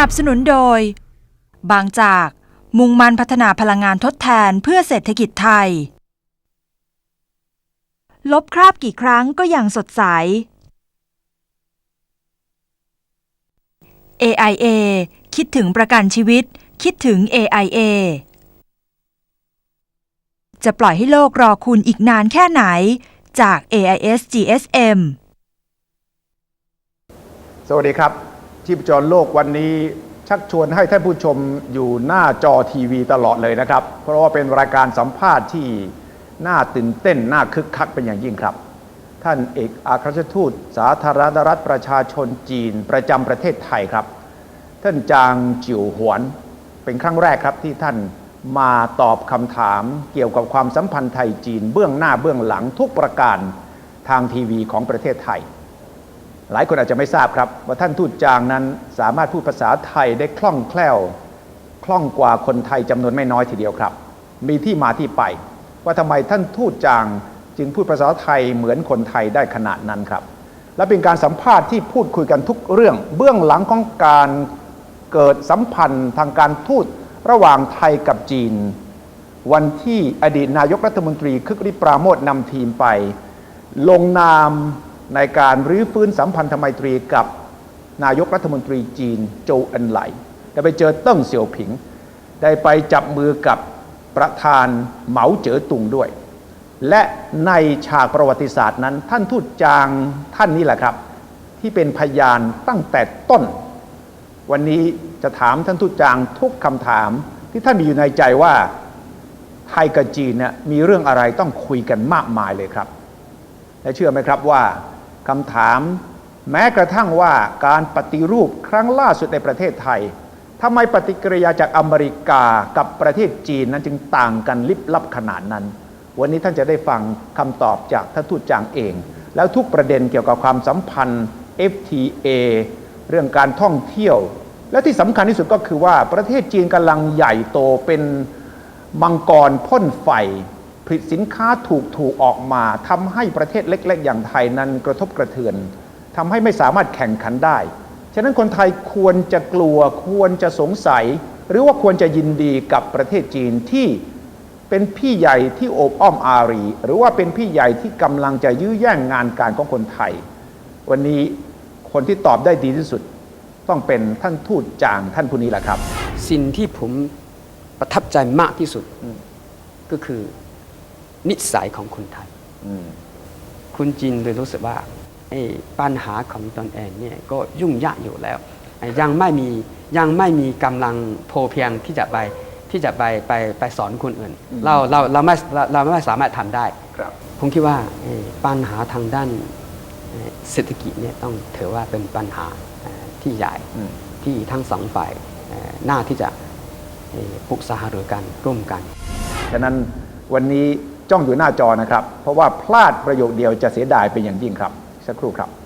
นับสนุนโดย บางจาก มุ่งมั่นพัฒนาพลังงานทดแทนเพื่อเศรษฐกิจไทย ลบคราบกี่ครั้งก็ยังสดใส AIA คิดถึงประกันชีวิต คิดถึง AIA จะปล่อยให้โลกรอคุณอีกนานแค่ไหน จาก AIS GSM สวัสดีครับ ชีพจรโลกวันนี้ชักชวนให้ท่านผู้ชมอยู่หน้าจอทีวีตลอดเลยนะครับ เพราะว่าเป็นรายการสัมภาษณ์ที่น่าตื่นเต้น น่าคึกคักเป็นอย่างยิ่งครับ ท่านเอกอัครราชทูต สาธารณรัฐประชาชนจีนประจำประเทศไทยครับ ท่านจางจิ๋วหวนเป็นครั้งแรกครับที่ท่านมาตอบคำถามเกี่ยวกับความสัมพันธ์ไทยจีน เบื้องหน้าเบื้องหลังทุกประการทางทีวีของประเทศไทย หลายคนอาจจะไม่ทราบครับ ว่าท่านทูตจางนั้นสามารถพูดภาษาไทยได้คล่องแคล่ว คล่องกว่าคนไทยจำนวนไม่น้อยทีเดียวครับ มีที่มาที่ไป ว่าทำไมท่านทูตจางจึงพูดภาษาไทยเหมือนคนไทยได้ขนาดนั้นครับ และเป็นการสัมภาษณ์ที่พูดคุยกันทุกเรื่อง เบื้องหลังของการเกิดสัมพันธ์ทางการทูตระหว่างไทยกับจีน วันที่อดีตนายกรัฐมนตรีคึกฤทธิ์ปราโมทนำทีมไป ลงนาม ในการรื้อฟื้นสัมพันธไมตรีกับนายกรัฐมนตรีจีนโจวอันไหล ได้ไปเจอเติ้งเสี่ยวผิง ได้ไปจับมือกับประธานเหมาเจ๋อตุงด้วย และในฉากประวัติศาสตร์นั้น ท่านทูตจางท่านนี้แหละครับ ที่เป็นพยานตั้งแต่ต้น วันนี้จะถามท่านทูตจางทุกคำถามที่ท่านมีอยู่ในใจว่าไทยกับจีนเนี่ยมีเรื่องอะไรต้องคุยกันมากมายเลยครับและเชื่อไหมครับว่า คำถาม แม้กระทั่งว่าการปฏิรูปครั้งล่าสุดในประเทศไทยทำไมปฏิกิริยาจากอเมริกากับประเทศจีนนั้นจึงต่างกันลิบลับขนาดนั้น วันนี้ท่านจะได้ฟังคำตอบจากท่านทูตจางเอง แล้วทุกประเด็นเกี่ยวกับความสัมพันธ์ FTA เรื่องการท่องเที่ยว และที่สำคัญที่สุดก็คือว่าประเทศจีนกำลังใหญ่โตเป็นมังกรพ่นไฟ ผลิตสินค้าถูกถูกออกมาทำให้ประเทศเล็ก ๆ อย่างไทยนั้นกระทบกระเทือนทำให้ไม่สามารถแข่งขันได้ ฉะนั้นคนไทยควรจะกลัวควรจะสงสัย หรือว่าควรจะยินดีกับประเทศจีนที่เป็นพี่ใหญ่ที่โอบอ้อมอารี หรือว่าเป็นพี่ใหญ่ที่กำลังจะยื้อแย่งงานการของคนไทย วันนี้คนที่ตอบได้ดีที่สุด ต้องเป็นท่านทูตจางท่านผู้นี้แหละครับ สิ่งที่ผมประทับใจมากที่สุดก็คือ นิสัยของคนไทยคุณจีนเลยรู้สึกว่าไอ้ปัญหาของตนเองเนี่ยก็ยุ่งยากอยู่แล้ว ยังไม่มียังไม่มีกำลังพอเพียงที่จะไปที่จะไปไปไปสอนคนอื่นอืมเราเราเราไม่เราเราไม่สามารถทำได้ครับผมคิดว่าเอ่อปัญหาทางด้านเอ่อเศรษฐกิจเนี่ยต้องถือว่าเป็นปัญหาเอ่อที่ใหญ่อืมที่ทั้งสองฝ่ายเอ่อน่าที่จะเอ่อปรึกษาหารือกันร่วมกัน ฉะนั้นวันนี้ จ้องอยู่หน้าจอนะครับ เพราะว่าพลาดประโยคเดียวจะเสียดายเป็นอย่างยิ่งครับ สักครู่ครับ